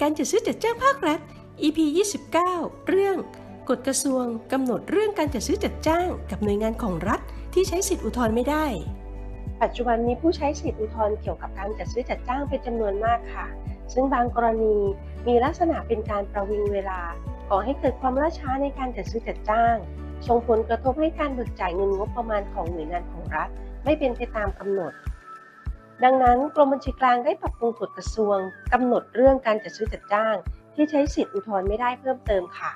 การจัดซื้อจัดจ้างภาครัฐ EP 29 เรื่องกฎกระทรวงกำหนดเรื่องการจัดซื้อจัดจ้างกับหน่วยงานของรัฐที่ใช้สิทธิอุทธรณ์ไม่ได้ ปัจจุบันมีผู้ใช้สิทธิอุทธรณ์เกี่ยวกับการจัดซื้อจัดจ้างเป็นจำนวนมากค่ะ ซึ่งบางกรณีมีลักษณะเป็นการประวิงเวลาก่อให้เกิดความล่าช้าในการจัดซื้อจัดจ้างส่งผลกระทบให้การเบิกจ่ายเงินงบประมาณของหน่วยงานของรัฐ ไม่เป็นไปตามกำหนด ดังนั้นกรมบัญชีกลางได้ปรับปรุงกฎกระทรวงกำหนดเรื่องการจัดซื้อจัดจ้าง ที่ใช้สิทธิอุทธรณ์ไม่ได้เพิ่มเติมค่ะ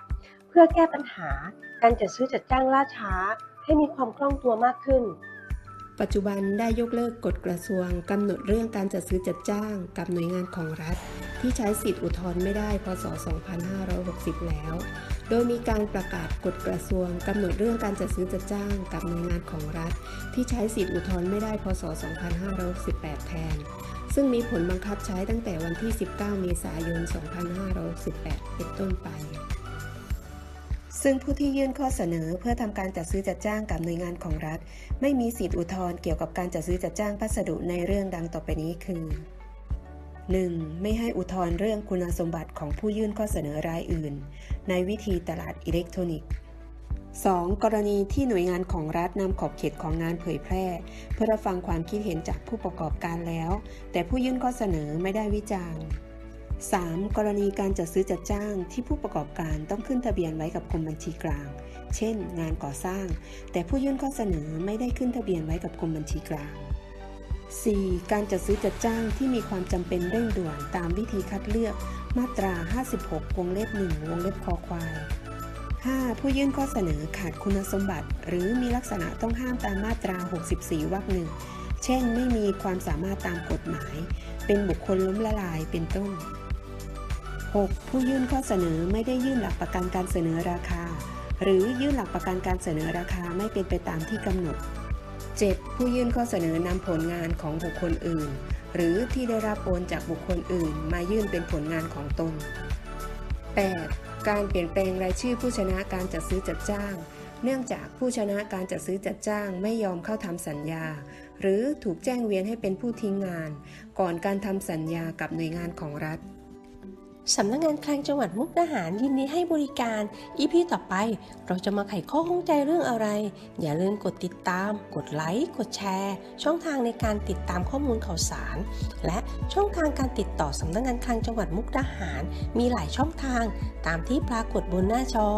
เพื่อแก้ปัญหาการจัดซื้อจัดจ้างล่าช้า ให้มีความคล่องตัวมากขึ้น ปัจจุบันได้ยกเลิกกฎกระทรวงกำหนดเรื่องการจัดซื้อจัดจ้างกับหน่วยงานของรัฐ ที่ใช้สิทธิอุทธรณ์ไม่ได้พศ 2560 แล้ว โดยมีการประกาศกฎกระทรวงกำหนดเรื่องการจัดซื้อจัดจ้างกับหน่วยงานของรัฐ ที่ใช้สิทธิอุทธรณ์ไม่ได้พศ 2568แทน ซึ่งมีผลบังคับใช้ตั้งแต่วันที่ 19 เมษายน 2568เป็นต้นไป ซึ่งผู้ที่ยื่นข้อเสนอเพื่อทำการจัดซื้อจัดจ้างกับหน่วยงานของรัฐ ไม่มีสิทธิอุทธรณ์เกี่ยวกับการจัดซื้อจัดจ้างพัสดุในเรื่องดังต่อไปนี้คือ 1. ไม่ให้อุทธรณ์เรื่องคุณสมบัติของผู้ยื่นข้อเสนอรายอื่น ในวิธีตลาดอิเล็กทรอนิกส์ 2. กรณีที่หน่วยงานของรัฐนำขอบเขตของงานเผยแพร่ เพื่อรับฟังความคิดเห็นจากผู้ประกอบการแล้ว แต่ผู้ยื่นข้อเสนอไม่ได้วิจารณ์ 3. กรณีการจัดซื้อจัดจ้างที่ผู้ประกอบการต้องขึ้นทะเบียนไว้กับกรมบัญชีกลาง เช่น งานก่อสร้าง แต่ผู้ยื่นข้อเสนอไม่ได้ขึ้นทะเบียนไว้กับกรมบัญชีกลาง 4. การจัดซื้อจัดจ้างที่มีความจำเป็นเร่งด่วนตามวิธีคัดเลือกมาตรา 56 วงเล็บ 1 วงเล็บคอควาย 5. ผู้ยื่นข้อเสนอขาดคุณสมบัติ หรือมีลักษณะต้องห้ามตามมาตรา 64 วรรคหนึ่งเช่น ไม่มีความสามารถตามกฎหมาย เป็นบุคคลล้มละลาย เป็นต้น 6. ผู้ยื่นข้อเสนอไม่ได้ยื่นหลักประกันการเสนอราคา หรือยื่นหลักประกันการเสนอราคาไม่เป็นไปตามที่กำหนด 7. ผู้ยื่นข้อเสนอนำผลงานของบุคคลอื่น หรือที่ได้รับโอนจากบุคคลอื่น มายื่นเป็นผลงานของตน 8. การเปลี่ยนแปลงรายชื่อผู้ชนะการจัดซื้อจัดจ้าง เนื่องจากผู้ชนะการจัดซื้อจัดจ้างไม่ยอมเข้าทำสัญญา หรือถูกแจ้งเวียนให้เป็นผู้ทิ้งงาน ก่อนการทำสัญญากับหน่วยงานของรัฐ สำนักงานคลังจังหวัดมุกดาหารยินดีให้บริการ อีพีต่อไป เราจะมาไขข้อข้องใจเรื่องอะไร อย่าลืมกดติดตาม กดไลค์ กดแชร์ ช่องทางในการติดตามข้อมูลข่าวสาร และช่องทางการติดต่อสำนักงานคลังจังหวัดมุกดาหาร มีหลายช่องทางตามที่ปรากฏบนหน้าจอ